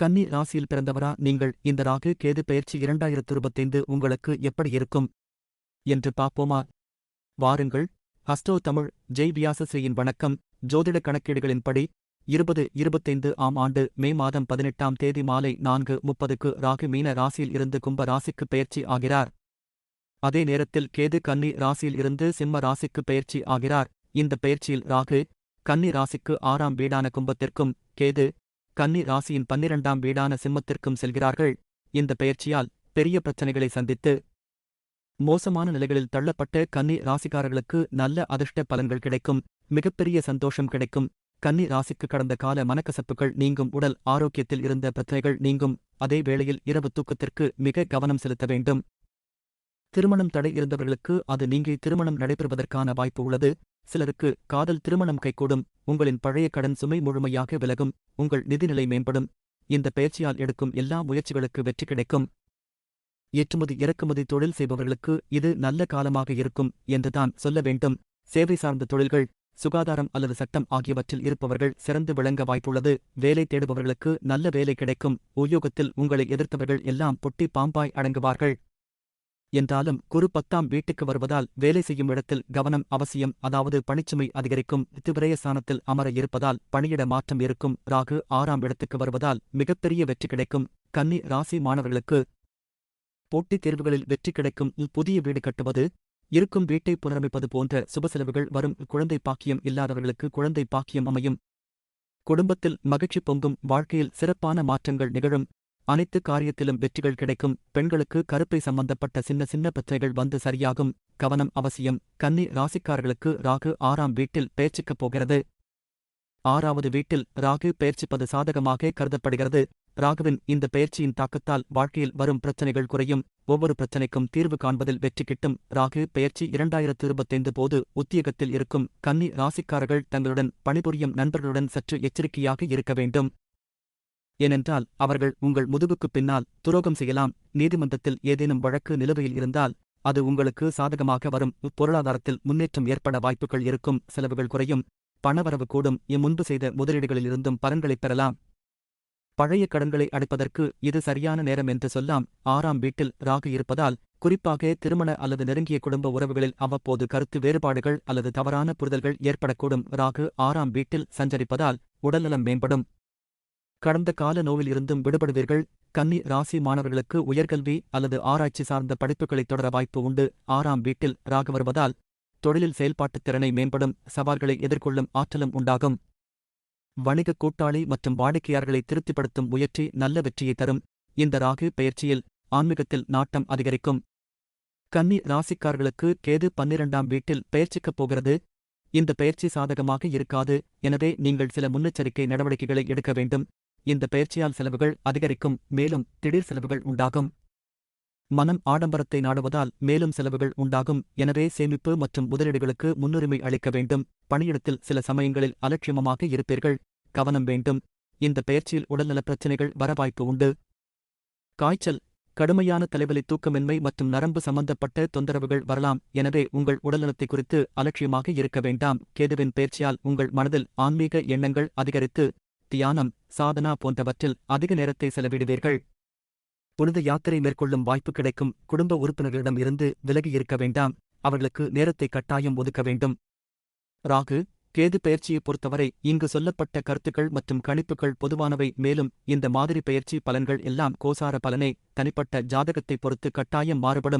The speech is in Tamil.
கன்னி ராசியில் பிறந்தவரா நீங்கள்? இந்த ராகு கேது பெயர்ச்சி இரண்டாயிரத்து இருபத்தைந்து உங்களுக்கு எப்படி இருக்கும்? என்று பார்ப்போமா? வாருங்கள். ஹஸ்டோ தமிழ் ஜெய் வியாசஸ்ரீயின் வணக்கம். ஜோதிட கணக்கீடுகளின்படி இருபது இருபத்தைந்து ஆம் ஆண்டு மே மாதம் பதினெட்டாம் தேதி மாலை நான்கு முப்பதுக்கு ராகு மீன ராசியில் இருந்து கும்ப ராசிக்கு பயிற்சி ஆகிறார். அதே நேரத்தில் கேது கன்னி ராசியில் இருந்து சிம்ம ராசிக்கு பெயர்ச்சி ஆகிறார். இந்த பெயர்ச்சியில் ராகு கன்னி ராசிக்கு ஆறாம் வீடான கும்பத்திற்கும் கேது கன்னி ராசியின் பன்னிரண்டாம் வீடான சிம்மத்திற்கும் செல்கிறார்கள். இந்த பெயர்ச்சியால் பெரிய பிரச்சனைகளை சந்தித்து மோசமான நிலைகளில் தள்ளப்பட்ட கன்னி ராசிக்காரர்களுக்கு நல்ல அதிர்ஷ்ட பலன்கள் கிடைக்கும். மிகப்பெரிய சந்தோஷம் கிடைக்கும். கன்னி ராசிக்கு கடந்த கால மனக்கசப்புகள் நீங்கும். உடல் ஆரோக்கியத்தில் இருந்த பிரச்சனைகள் நீங்கும். அதே வேளையில் இரவு தூக்கத்திற்கு மிக கவனம் செலுத்த வேண்டும். திருமணம் தடை இருந்தவர்களுக்கு அது நீங்கி திருமணம் நடைபெறுவதற்கான வாய்ப்பு உள்ளது. சிலருக்கு காதல் திருமணம் கைகூடும் உங்களின் பழைய கடன் சுமை முழுமையாக விலகும் உங்கள் நிதிநிலை மேம்படும். இந்த பயிற்சியால் எடுக்கும் எல்லா முயற்சிகளுக்கு வெற்றி கிடைக்கும். ஏற்றுமதி இறக்குமதி தொழில் செய்பவர்களுக்கு இது நல்ல காலமாக இருக்கும் என்றுதான் சொல்ல வேண்டும். சேவை சார்ந்த தொழில்கள் சுகாதாரம் அல்லது சட்டம் ஆகியவற்றில் இருப்பவர்கள் சிறந்து விளங்க வாய்ப்புள்ளது. வேலை தேடுபவர்களுக்கு நல்ல வேலை கிடைக்கும். உத்தியோகத்தில் உங்களை எதிர்த்தவர்கள் எல்லாம் பொட்டி பாம்பாய் அடங்குவார்கள். என்றாலும் குரு பத்தாம் வீட்டுக்கு வருவதால் வேலை செய்யும் இடத்தில் கவனம் அவசியம். அதாவது பணிச்சுமை அதிகரிக்கும் திவிரயஸ்தானத்தில் அமர இருப்பதால் பணியிட மாற்றம் இருக்கும். ராகு ஆறாம் இடத்துக்கு வருவதால் மிகப்பெரிய வெற்றி கிடைக்கும். கன்னி ராசி மாணவர்களுக்கு போட்டித் தேர்வுகளில் வெற்றி கிடைக்கும். புதிய வீடு கட்டுவது இருக்கும் வீட்டை புனரமைப்பது போன்ற சுபசெலவுகள் வரும். குழந்தை பாக்கியம் இல்லாதவர்களுக்கு குழந்தை பாக்கியம் அமையும். குடும்பத்தில் மகிழ்ச்சி பொங்கும். வாழ்க்கையில் சிறப்பான மாற்றங்கள் நிகழும். அனைத்து காரியத்திலும் வெற்றிகள் கிடைக்கும். பெண்களுக்கு கருப்பை சம்பந்தப்பட்ட சின்ன சின்ன பிரச்சனைகள் வந்து சரியாகும். கவனம் அவசியம். கன்னி ராசிக்காரர்களுக்கு ராகு ஆறாம் வீட்டில் பேச்சுக்கப் போகிறது. ஆறாவது வீட்டில் ராகு பெயர்ச்சிப்பது சாதகமாக கருதப்படுகிறது. ராகுவின் இந்த பெயர்ச்சியின் தாக்கத்தால் வாழ்க்கையில் வரும் பிரச்சனைகள் குறையும். ஒவ்வொரு பிரச்சனைக்கும் தீர்வு காண்பதில் வெற்றி கிட்டும். ராகு பெயர்ச்சி இரண்டாயிரத்து இருபத்தைந்து போது உத்தியோகத்தில் இருக்கும். கன்னி ராசிக்காரர்கள் தங்களுடன் பணிபுரியும் நண்பர்களுடன் சற்று எச்சரிக்கையாக இருக்க வேண்டும். ஏனென்றால் அவர்கள் உங்கள் முதுகுக்குப் பின்னால் துரோகம் செய்யலாம். நீதிமன்றத்தில் ஏதேனும் வழக்கு நிலுவையில் இருந்தால் அது உங்களுக்கு சாதகமாக வரும். பொருளாதாரத்தில் முன்னேற்றம் ஏற்பட வாய்ப்புகள் இருக்கும். செலவுகள் குறையும். பணவரவு கூடும். இம்முன்பு செய்த முதலீடுகளிலிருந்தும் பலன்களைப் பெறலாம். பழைய கடன்களை அடைப்பதற்கு இது சரியான நேரம் என்று சொல்லாம். ஆறாம் வீட்டில் ராகு இருப்பதால் குறிப்பாக திருமண அல்லது நெருங்கிய குடும்ப உறவுகளில் அவ்வப்போது கருத்து வேறுபாடுகள் அல்லது தவறான புரிதல்கள் ஏற்படக்கூடும். ராகு ஆறாம் வீட்டில் சஞ்சரிப்பதால் உடல்நலம் மேம்படும். கடந்த கால நோவில் இருந்தும் விடுபடுவீர்கள். கன்னி ராசி மாணவர்களுக்கு உயர்கல்வி அல்லது ஆராய்ச்சி சார்ந்த படிப்புகளை தொடர வாய்ப்பு உண்டு. ஆறாம் வீட்டில் ராக வருவதால் தொழிலில் செயல்பாட்டுத் திறனை மேம்படும் சவால்களை எதிர்கொள்ளும் ஆற்றலும் உண்டாகும். வணிக கூட்டாளி மற்றும் வாடிக்கையாளர்களை திருப்திப்படுத்தும் முயற்சி நல்ல வெற்றியை தரும். இந்த ராகு பெயர்ச்சியில் ஆன்மீகத்தில் நாட்டம் அதிகரிக்கும். கன்னி ராசிக்காரர்களுக்கு கேது பன்னிரண்டாம் வீட்டில் பெயர்ச்சிக்கப் போகிறது. இந்த பெயர்ச்சி சாதகமாக இருக்காது. எனவே நீங்கள் சில முன்னெச்சரிக்கை நடவடிக்கைகளை எடுக்க வேண்டும். இந்த பெயர்ச்சியால் செலவுகள் அதிகரிக்கும் மேலும் திடீர் செலவுகள் உண்டாகும். மனம் ஆடம்பரத்தை நாடுவதால் மேலும் செலவுகள் உண்டாகும். எனவே சேமிப்பு மற்றும் முதலீடுகளுக்கு முன்னுரிமை அளிக்க வேண்டும். பணியிடத்தில் சில சமயங்களில் அலட்சியமாக இருப்பீர்கள். கவனம் வேண்டும். இந்த பெயர்ச்சியில் உடல்நலப் பிரச்சினைகள் வர வாய்ப்பு உண்டு. காய்ச்சல் கடுமையான தலைவலி தூக்கமின்மை மற்றும் நரம்பு சம்பந்தப்பட்ட தொந்தரவுகள் வரலாம். எனவே உங்கள் உடல்நலத்தை குறித்து அலட்சியமாக இருக்க வேண்டாம். கேதுவின் பயிற்சியால் உங்கள் மனதில் ஆன்மீக எண்ணங்கள் அதிகரித்து தியானம் சாதனா போன்றவற்றில் அதிக நேரத்தை செலவிடுவீர்கள். புனித யாத்திரை மேற்கொள்ளும் வாய்ப்பு கிடைக்கும். குடும்ப உறுப்பினர்களிடம் இருந்து விலகி இருக்க வேண்டாம். அவர்களுக்கு நேரத்தை கட்டாயம் ஒதுக்க வேண்டும். ராகு கேது பெயர்ச்சியை பொறுத்தவரை இங்கு சொல்லப்பட்ட கருத்துக்கள் மற்றும் கணிப்புகள் பொதுவானவை. மேலும் இந்த மாதிரி பெயர்ச்சி பலன்கள் எல்லாம் கோசார பலனே. தனிப்பட்ட ஜாதகத்தை பொறுத்து கட்டாயம் மாறுபடும்.